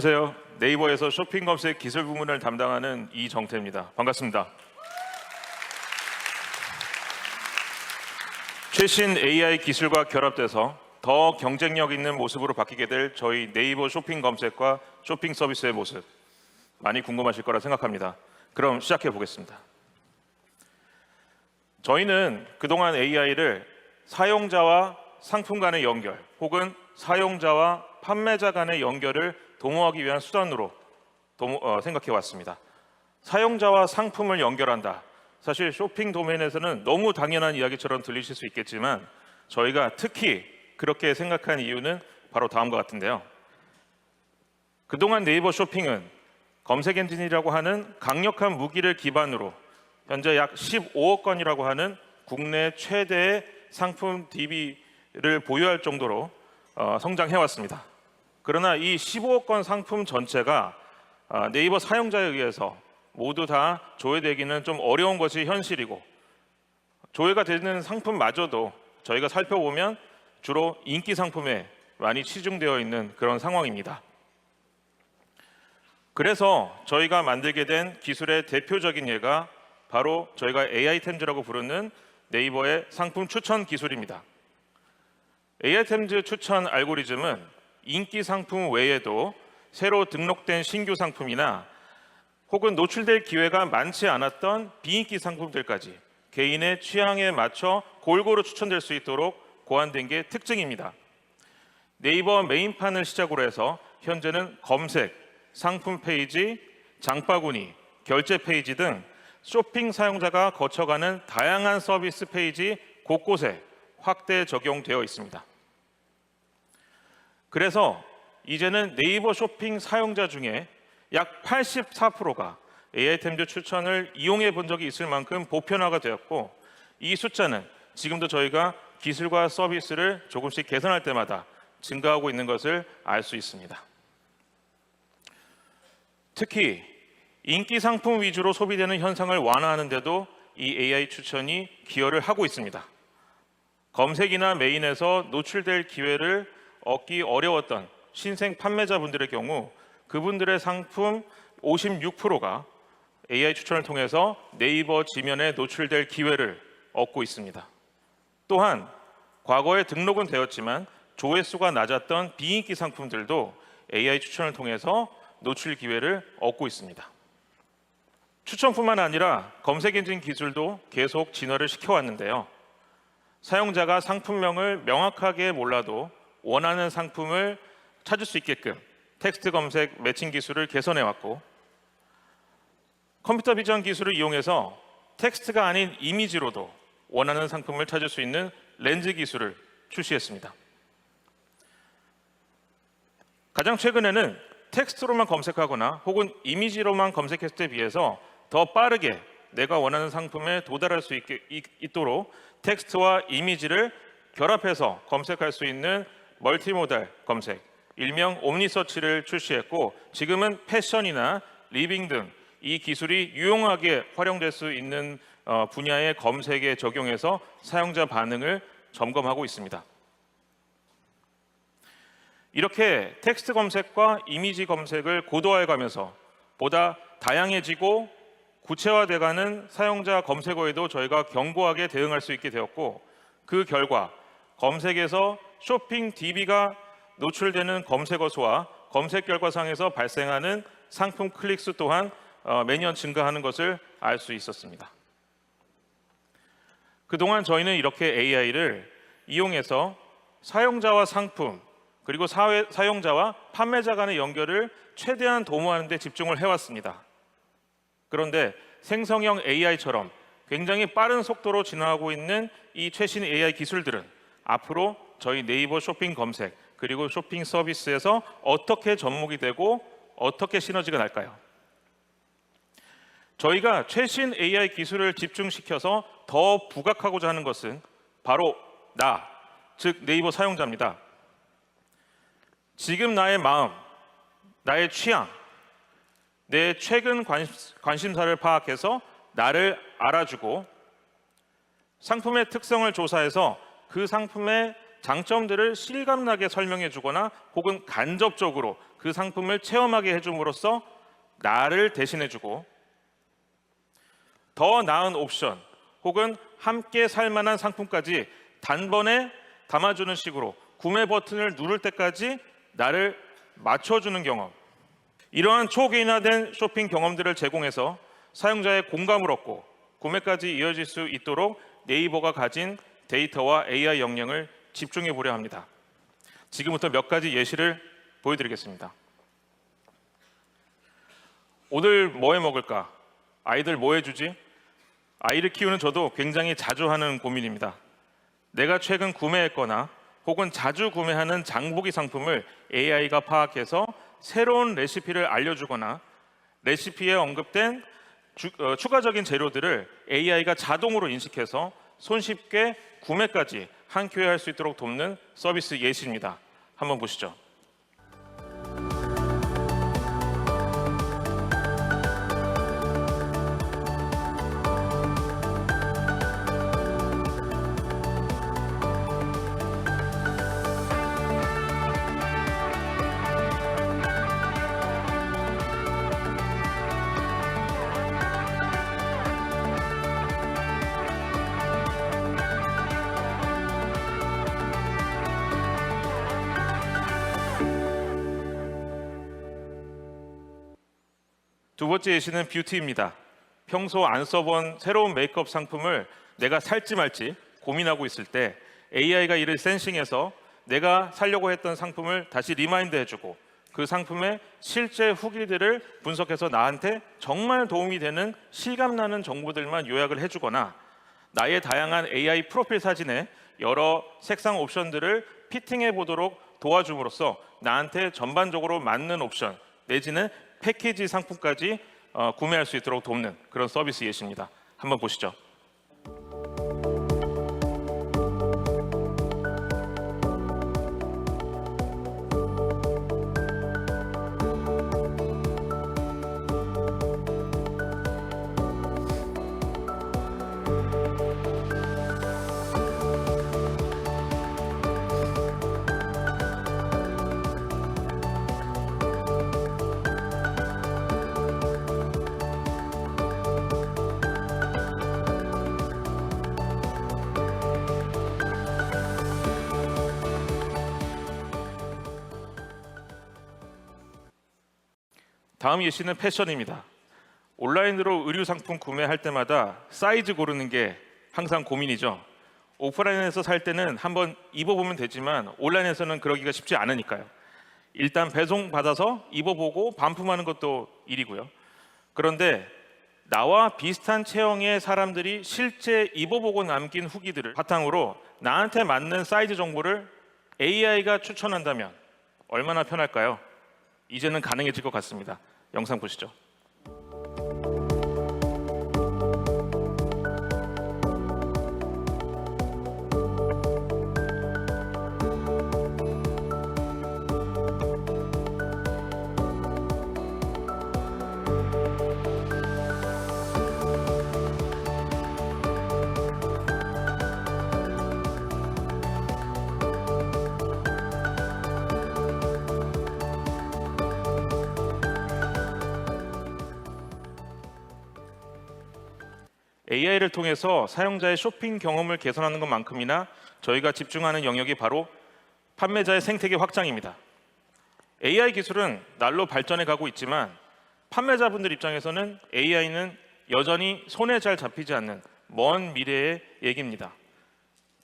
안녕하세요. 네이버에서 쇼핑 검색 기술 부문을 담당하는 이정태입니다. 반갑습니다. 최신 AI 기술과 결합돼서 더 경쟁력 있는 모습으로 바뀌게 될 저희 네이버 쇼핑 검색과 쇼핑 서비스의 모습 많이 궁금하실 거라 생각합니다. 그럼 시작해 보겠습니다. 저희는 그동안 AI를 사용자와 상품 간의 연결 혹은 사용자와 판매자 간의 연결을 도모하기 위한 수단으로 도모- 어, 생각해 왔습니다. 사용자와 상품을 연결한다. 사실 쇼핑 도메인에서는 너무 당연한 이야기처럼 들리실 수 있겠지만 저희가 특히 그렇게 생각한 이유는 바로 다음과 같은데요. 그동안 네이버 쇼핑은 검색 엔진이라고 하는 강력한 무기를 기반으로 현재 약 15억 건이라고 하는 국내 최대의 상품 DB를 보유할 정도로 어, 성장해 왔습니다. 그러나 이 15억 건 상품 전체가 아, 네이버 사용자에 의해서 모두 다 조회되기는 좀 어려운 것이 현실이고 조회가 되는 상품마저도 저희가 살펴보면 주로 인기 상품에 많이 치중되어 있는 그런 상황입니다. 그래서 저희가 만들게 된 기술의 대표적인 예가 바로 저희가 AI 템즈라고 부르는 네이버의 상품 추천 기술입니다. AI 템즈 추천 알고리즘은 인기 상품 외에도 새로 등록된 신규 상품이나 혹은 노출될 기회가 많지 않았던 비인기 상품들까지 개인의 취향에 맞춰 골고루 추천될 수 있도록 고안된 게 특징입니다. 네이버 메인판을 시작으로 해서 현재는 검색, 상품 페이지, 장바구니, 결제 페이지 등 쇼핑 사용자가 거쳐가는 다양한 서비스 페이지 곳곳에 확대 적용되어 있습니다. 그래서 이제는 네이버 쇼핑 사용자 중에 약 84%가 AI템즈 추천을 이용해 본 적이 있을 만큼 보편화가 되었고 이 숫자는 지금도 저희가 기술과 서비스를 조금씩 개선할 때마다 증가하고 있는 것을 알 수 있습니다. 특히 인기 상품 위주로 소비되는 현상을 완화하는데도 이 AI 추천이 기여를 하고 있습니다. 검색이나 메인에서 노출될 기회를 얻기 어려웠던 신생 판매자분들의 경우 그분들의 상품 56%가 AI 추천을 통해서 네이버 지면에 노출될 기회를 얻고 있습니다. 또한 과거에 등록은 되었지만 조회수가 낮았던 비인기 상품들도 AI 추천을 통해서 노출 기회를 얻고 있습니다. 추천뿐만 아니라 검색 엔진 기술도 계속 진화를 시켜왔는데요. 사용자가 상품명을 명확하게 몰라도 원하는 상품을 찾을 수 있게끔 텍스트 검색 매칭 기술을 개선해 왔고 컴퓨터 비전 기술을 이용해서 텍스트가 아닌 이미지로도 원하는 상품을 찾을 수 있는 렌즈 기술을 출시했습니다. 가장 최근에는 텍스트로만 검색하거나 혹은 이미지로만 검색했을 때 비해서 더 빠르게 내가 원하는 상품에 도달할 수 있게, 있, 있도록 텍스트와 이미지를 결합해서 검색할 수 있는 멀티모달 검색, 일명 옴니서치를 출시했고 지금은 패션이나 리빙 등 이 기술이 유용하게 활용될 수 있는 어, 분야의 검색에 적용해서 사용자 반응을 점검하고 있습니다. 이렇게 텍스트 검색과 이미지 검색을 고도화해 가면서 보다 다양해지고 구체화돼가는 사용자 검색어에도 저희가 견고하게 대응할 수 있게 되었고 그 결과 검색에서 쇼핑 DB가 노출되는 검색어 수와 검색 결과상에서 발생하는 상품 클릭수 또한 어, 매년 증가하는 것을 알 수 있었습니다. 그동안 저희는 이렇게 AI를 이용해서 사용자와 상품 그리고 사회, 사용자와 판매자 간의 연결을 최대한 도모하는 데 집중을 해왔습니다. 그런데 생성형 AI처럼 굉장히 빠른 속도로 진화하고 있는 이 최신 AI 기술들은 앞으로 저희 네이버 쇼핑 검색 그리고 쇼핑 서비스에서 어떻게 접목이 되고 어떻게 시너지가 날까요? 저희가 최신 AI 기술을 집중시켜서 더 부각하고자 하는 것은 바로 나, 즉 네이버 사용자입니다. 지금 나의 마음, 나의 취향, 내 최근 관심사를 파악해서 나를 알아주고 상품의 특성을 조사해서 그 상품의 장점들을 실감나게 설명해 주거나 혹은 간접적으로 그 상품을 체험하게 해줌으로써 나를 대신해 주고 더 나은 옵션 혹은 함께 살 만한 상품까지 단번에 담아주는 식으로 구매 버튼을 누를 때까지 나를 맞춰주는 경험. 이러한 초개인화된 쇼핑 경험들을 제공해서 사용자의 공감을 얻고 구매까지 이어질 수 있도록 네이버가 가진 데이터와 AI 역량을 집중해 보려 합니다. 지금부터 몇 가지 예시를 보여드리겠습니다. 오늘 뭐 해 먹을까? 아이들 뭐 해주지? 아이를 키우는 저도 굉장히 자주 하는 고민입니다. 내가 최근 구매했거나 혹은 자주 구매하는 장보기 상품을 AI가 파악해서 새로운 레시피를 알려주거나 레시피에 언급된 주- 어, 추가적인 재료들을 AI가 자동으로 인식해서 손쉽게 구매까지 한 큐에 할수 있도록 돕는 서비스 예시입니다. 한번 보시죠. 두 번째 예시는 뷰티입니다. 평소 안 써본 새로운 메이크업 상품을 내가 살지 말지 고민하고 있을 때 AI가 이를 센싱해서 내가 살려고 했던 상품을 다시 리마인드 해주고 그 상품의 실제 후기들을 분석해서 나한테 정말 도움이 되는 실감나는 정보들만 요약을 해주거나 나의 다양한 AI 프로필 사진에 여러 색상 옵션들을 피팅해 보도록 도와줌으로써 나한테 전반적으로 맞는 옵션 내지는 패키지 상품까지 어, 구매할 수 있도록 돕는 그런 서비스 예시입니다. 한번 보시죠. 다음 예시는 패션입니다. 온라인으로 의류 상품 구매할 때마다 사이즈 고르는 게 항상 고민이죠. 오프라인에서 살 때는 한번 입어보면 되지만 온라인에서는 그러기가 쉽지 않으니까요. 일단 배송 받아서 입어보고 반품하는 것도 일이고요. 그런데 나와 비슷한 체형의 사람들이 실제 입어보고 남긴 후기들을 바탕으로 나한테 맞는 사이즈 정보를 AI가 추천한다면 얼마나 편할까요? 이제는 가능해질 것 같습니다. 영상 보시죠. AI를 통해서 사용자의 쇼핑 경험을 개선하는 것만큼이나 저희가 집중하는 영역이 바로 판매자의 생태계 확장입니다. AI 기술은 날로 발전해 가고 있지만 판매자분들 입장에서는 AI는 여전히 손에 잘 잡히지 않는 먼 미래의 얘기입니다.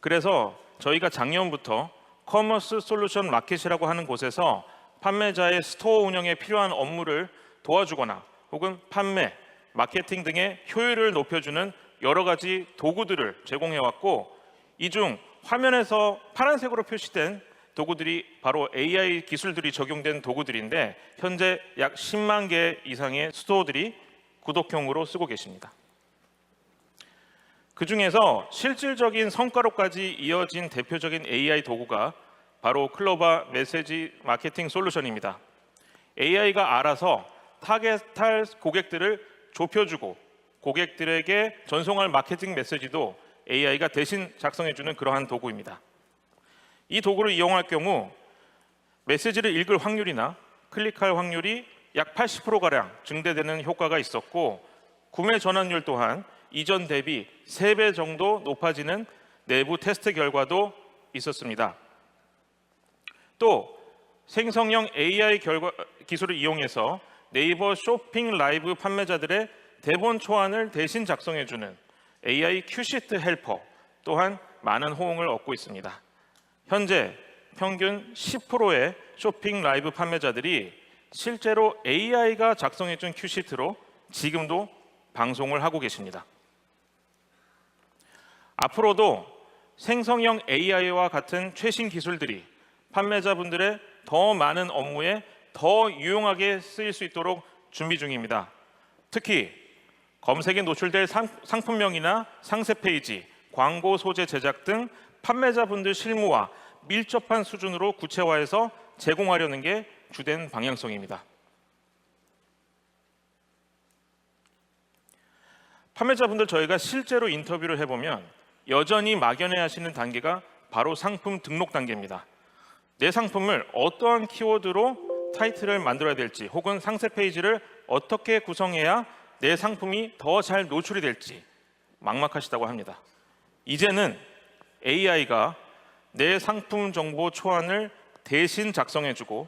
그래서 저희가 작년부터 커머스 솔루션 마켓이라고 하는 곳에서 판매자의 스토어 운영에 필요한 업무를 도와주거나 혹은 판매, 마케팅 등의 효율을 높여주는 여러 가지 도구들을 제공해 왔고 이 중 화면에서 파란색으로 표시된 도구들이 바로 AI 기술들이 적용된 도구들인데 현재 약 10만 개 이상의 스토어들이 구독형으로 쓰고 계십니다. 그 중에서 실질적인 성과로까지 이어진 대표적인 AI 도구가 바로 클로바 메시지 마케팅 솔루션입니다. AI가 알아서 타겟할 고객들을 좁혀주고 고객들에게 전송할 마케팅 메시지도 AI가 대신 작성해주는 그러한 도구입니다. 이 도구를 이용할 경우 메시지를 읽을 확률이나 클릭할 확률이 약 80%가량 증대되는 효과가 있었고 구매 전환율 또한 이전 대비 3배 정도 높아지는 내부 테스트 결과도 있었습니다. 또 생성형 AI 결과, 기술을 이용해서 네이버 쇼핑 라이브 판매자들의 대본 초안을 대신 작성해주는 AI 큐시트 헬퍼 또한 많은 호응을 얻고 있습니다. 현재 평균 10%의 쇼핑 라이브 판매자들이 실제로 AI가 작성해준 큐시트로 지금도 방송을 하고 계십니다. 앞으로도 생성형 AI와 같은 최신 기술들이 판매자분들의 더 많은 업무에 더 유용하게 쓰일 수 있도록 준비 중입니다. 특히 검색에 노출될 상, 상품명이나 상세 페이지, 광고 소재 제작 등 판매자분들 실무와 밀접한 수준으로 구체화해서 제공하려는 게 주된 방향성입니다. 판매자분들 저희가 실제로 인터뷰를 해보면 여전히 막연해 하시는 단계가 바로 상품 등록 단계입니다. 내 상품을 어떠한 키워드로 타이틀을 만들어야 될지 혹은 상세 페이지를 어떻게 구성해야 내 상품이 더 잘 노출이 될지 막막하시다고 합니다. 이제는 AI가 내 상품 정보 초안을 대신 작성해주고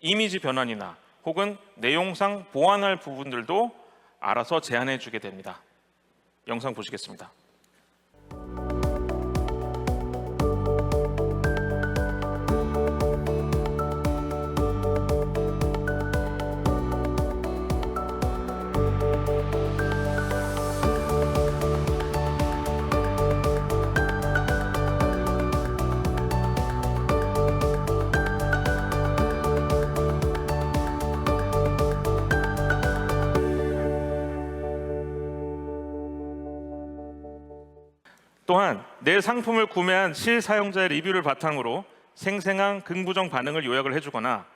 이미지 변환이나 혹은 내용상 보완할 부분들도 알아서 제안해주게 됩니다. 영상 보시겠습니다. 또한 내 상품을 구매한 실사용자의 리뷰를 바탕으로 생생한 긍부정 반응을 요약을 해주거나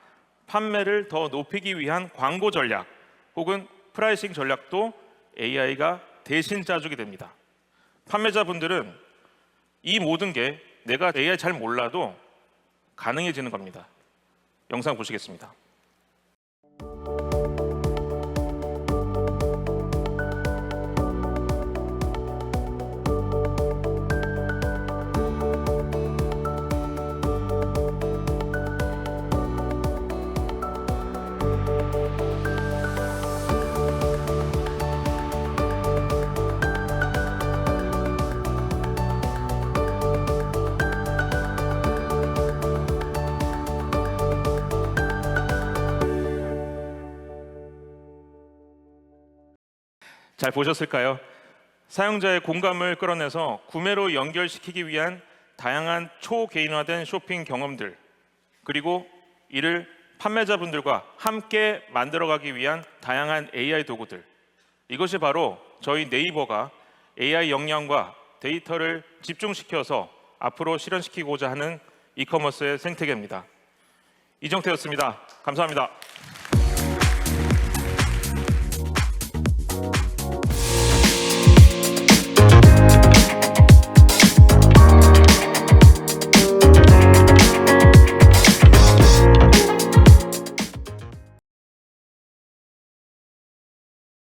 판매를 더 높이기 위한 광고 전략 혹은 프라이싱 전략도 AI가 대신 짜주게 됩니다. 판매자분들은 이 모든 게 내가 AI 잘 몰라도 가능해지는 겁니다. 영상 보시겠습니다. 잘 보셨을까요? 사용자의 공감을 끌어내서 구매로 연결시키기 위한 다양한 초개인화된 쇼핑 경험들 그리고 이를 판매자분들과 함께 만들어가기 위한 다양한 AI 도구들 이것이 바로 저희 네이버가 AI 역량과 데이터를 집중시켜서 앞으로 실현시키고자 하는 이커머스의 생태계입니다. 이정태였습니다. 감사합니다.